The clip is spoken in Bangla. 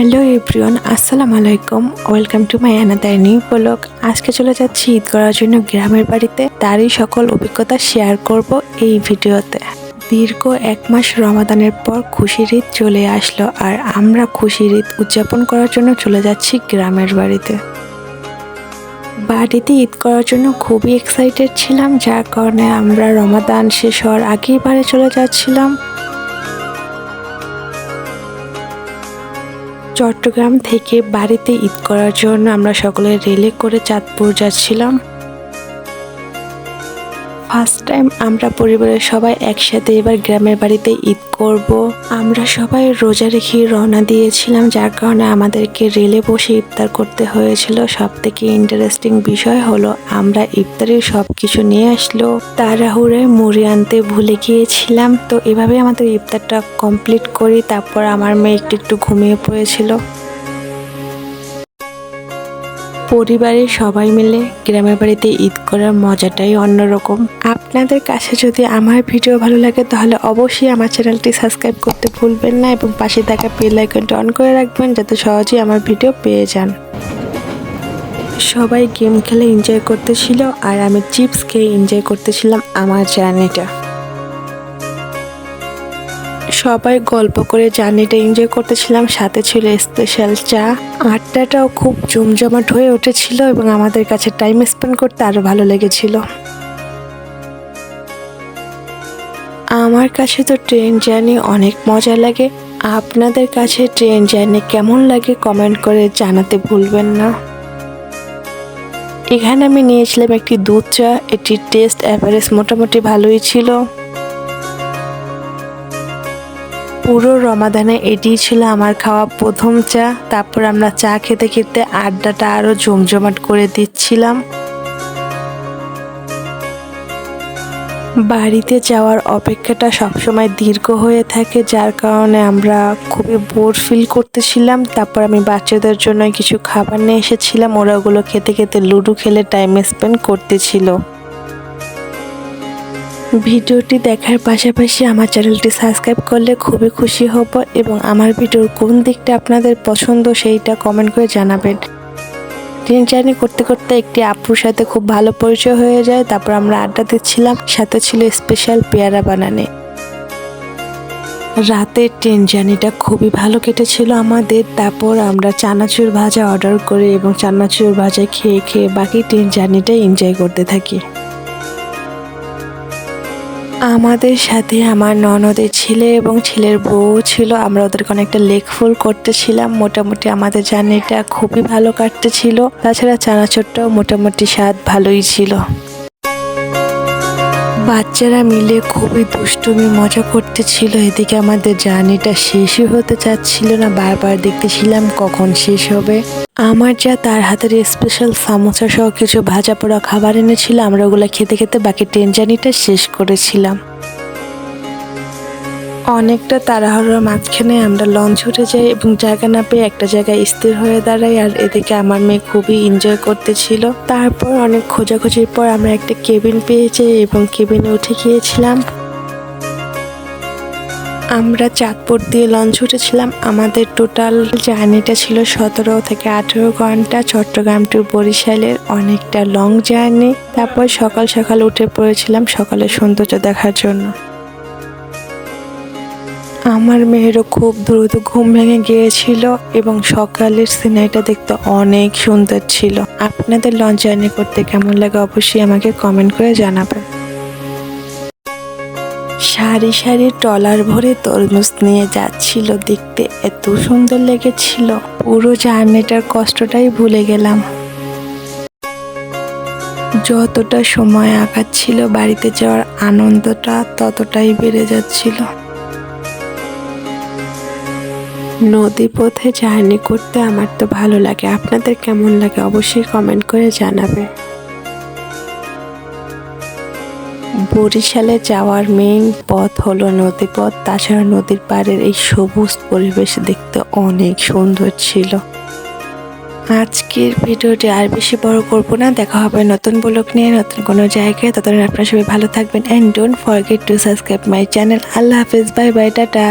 এভরিওয়ান, আসসালামু আলাইকুম। Welcome to my another new blog. আজকে চলে যাচ্ছি ঈদ করার জন্য গ্রামের বাড়িতে। তারই সকল অভিজ্ঞতা শেয়ার করব এই ভিডিওতে। দীর্ঘ এক মাস রমাদানের পর খুশির ঈদ চলে আসলো আর আমরা খুশির ঈদ উদযাপন করার জন্য চলে যাচ্ছি গ্রামের বাড়িতে। বাড়িতে ঈদ করার জন্য খুবই এক্সাইটেড ছিলাম, যার কারণে আমরা রমাদান শেষ হওয়ার আগেই বাড়ি চলে যাচ্ছিলাম। চট্টগ্রাম থেকে বাড়িতে ঈদ করার জন্য আমরা সকলে রেলে করে চাঁদপুর যাচ্ছিলাম। ফার্স্ট টাইম আমরা পরিবারের সবাই একসাথে এবার গ্রামের বাড়িতে ঈদ করব। আমরা সবাই রোজা রেখে রওনা দিয়েছিলাম, যার কারণে আমাদেরকে রেলে বসে ইফতার করতে হয়েছিল। সব থেকে ইন্টারেস্টিং বিষয় হলো, আমরা ইফতারের সব কিছু নিয়ে আসলো। তাড়াহুড়ে মুড়ি আনতে ভুলে গিয়েছিলাম, তো এভাবে আমাদের ইফতারটা কমপ্লিট করি। তারপর আমার মেয়ে একটু একটু ঘুমিয়ে পড়েছিল। পরিবারের সবাই মিলে গ্রামের বাড়িতে ঈদ করার মজাটাই অন্যরকম। আপনাদের কাছে যদি আমার ভিডিও ভালো লাগে, তাহলে অবশ্যই আমার চ্যানেলটি সাবস্ক্রাইব করতে ভুলবেন না এবং পাশে থাকা বেল আইকনটা অন করে রাখবেন যাতে সহজেই আমার ভিডিও পেয়ে যান। সবাই গেম খেলে এনজয় করতেছিল আর আমি চিপস খেয়ে এনজয় করতেছিলাম আমার জার্নিটা। সবাই গল্প করে জার্নিটা এনজয় করতেছিলাম। সাথে ছিল স্পেশাল চা। আড্ডাটাও খুব জমজমাট হয়ে উঠেছিল এবং আমাদের কাছে টাইম স্পেন্ড করতে আরও ভালো লেগেছিল। আমার কাছে তো ট্রেন জার্নি অনেক মজা লাগে। আপনাদের কাছে ট্রেন জার্নি কেমন লাগে কমেন্ট করে জানাতে ভুলবেন না। এখানে আমি নিয়েছিলাম একটি দুধ চা। এটির টেস্ট অ্যাভারেজ মোটামুটি ভালোই ছিল। পুরো রমাদানে এটিই ছিল আমার খাওয়া প্রথম চা। তারপর আমরা চা খেতে খেতে আড্ডাটা আরও জমজমাট করে দিচ্ছিলাম। বাড়িতে যাওয়ার অপেক্ষাটা সবসময় দীর্ঘ হয়ে থাকে, যার কারণে আমরা খুবই বোর ফিল করতেছিলাম। তারপর আমি বাচ্চাদের জন্য কিছু খাবার নিয়ে এসেছিলাম। ওরা ওগুলো খেতে খেতে লুডো খেলে টাইম স্পেন্ড করতেছিল। ভিডিওটি দেখার পাশাপাশি আমার চ্যানেলটি সাবস্ক্রাইব করলে খুবই খুশি হব এবং আমার ভিডিওর কোন দিকটা আপনাদের পছন্দ সেইটা কমেন্ট করে জানাবেন। ট্রেন জার্নি করতে করতে একটি আপুর সাথে খুব ভালো পরিচয় হয়ে যায়, তারপর আমরা আড্ডা দিচ্ছিলাম, সাথে ছিল স্পেশাল পেয়ারা বানানে। রাতের ট্রেন জার্নিটা খুবই ভালো কেটেছিল আমাদের, তারপর আমরা চানাচুর ভাজা অর্ডার করে এবং চানাচুর ভাজা খেয়ে খেয়ে বাকি ট্রেন জার্নিটা এনজয় করতে থাকি। আমাদের সাথে আমার ননদের ছেলে এবং ছেলের বউ ছিল। আমরা ওদেরকে অনেকটা লেকফুল করতেছিলাম। মোটামুটি আমাদের জার্নিটা খুবই ভালো কাটতেছিল। তাছাড়া চানাচুরটাও মোটামুটি স্বাদ ভালোই ছিল। বাচ্চারা মিলে খুবই দুষ্টুমি, মজা করতেছিল। এদিকে আমাদের জার্নিটা শেষই হতে চাচ্ছিল না। বারবার দেখতেছিলাম কখন শেষ হবে। আমার যা তার হাতের স্পেশাল সামোসা সহ কিছু ভাজা পোড়া খাবার এনেছিল, আমরা ওগুলো খেতে খেতে বাকি ট্রেন জার্নিটা শেষ করেছিলাম। অনেকটা তাড়াহুড়োর মাঝখানে আমরা লঞ্চ উঠে যাই এবং জায়গা না পেয়ে একটা জায়গায় স্থির হয়ে দাঁড়াই আর এদিকে আমার মেয়ে খুবই এনজয় করতেছিল। তারপর অনেক খোঁজাখুঁজির পর আমরা একটা কেবিন পেয়ে যাই এবং কেবিনে উঠে গিয়েছিলাম। আমরা চাঁদপুর দিয়ে লঞ্চ উঠেছিলাম। আমাদের টোটাল জার্নিটা ছিল সতেরো থেকে আঠেরো ঘণ্টা। চট্টগ্রাম টু বরিশালের অনেকটা লং জার্নি তারপর সকাল সকাল উঠে পড়েছিলাম সকালের সৌন্দর্য দেখার জন্য। আমার মেয়েরও খুব দ্রুত ঘুম ভেঙে গিয়েছিল এবং সকালের সিনারিটা দেখতে অনেক সুন্দর ছিল। আপনাদের লঞ্চ জার্নি করতে কেমন লাগে অবশ্যই আমাকে কমেন্ট করে জানাবেন। সারি সারি ট্রলার ভরে তরমুজ নিয়ে যাচ্ছিল দেখতে এত সুন্দর লেগেছিল। পুরো জার্নিটার কষ্টটাই ভুলে গেলাম। যতটা সময় আগাচ্ছিল বাড়িতে যাওয়ার আনন্দটা ততটাই বেড়ে যাচ্ছিল। নদী পথে জার্নি করতে আমার তো ভালো লাগে। আপনাদের কেমন লাগে অবশ্যই কমেন্ট করে জানাবে। বরিশালে যাওয়ার মেইন পথ হলো নদী পথ তাছাড়া নদীর পাড়ের এই সবুজ পরিবেশ দেখতে অনেক সুন্দর ছিল। আজকের ভিডিওটি আর বেশি বড় করব না, দেখা হবে নতুন ব্লগ নিয়ে নতুন কোনো জায়গায়। ততদিন আপনারা সবাই ভালো থাকবেন and don't forget to subscribe my channel আল্লাহ হাফিজ বাই বাই টাটা।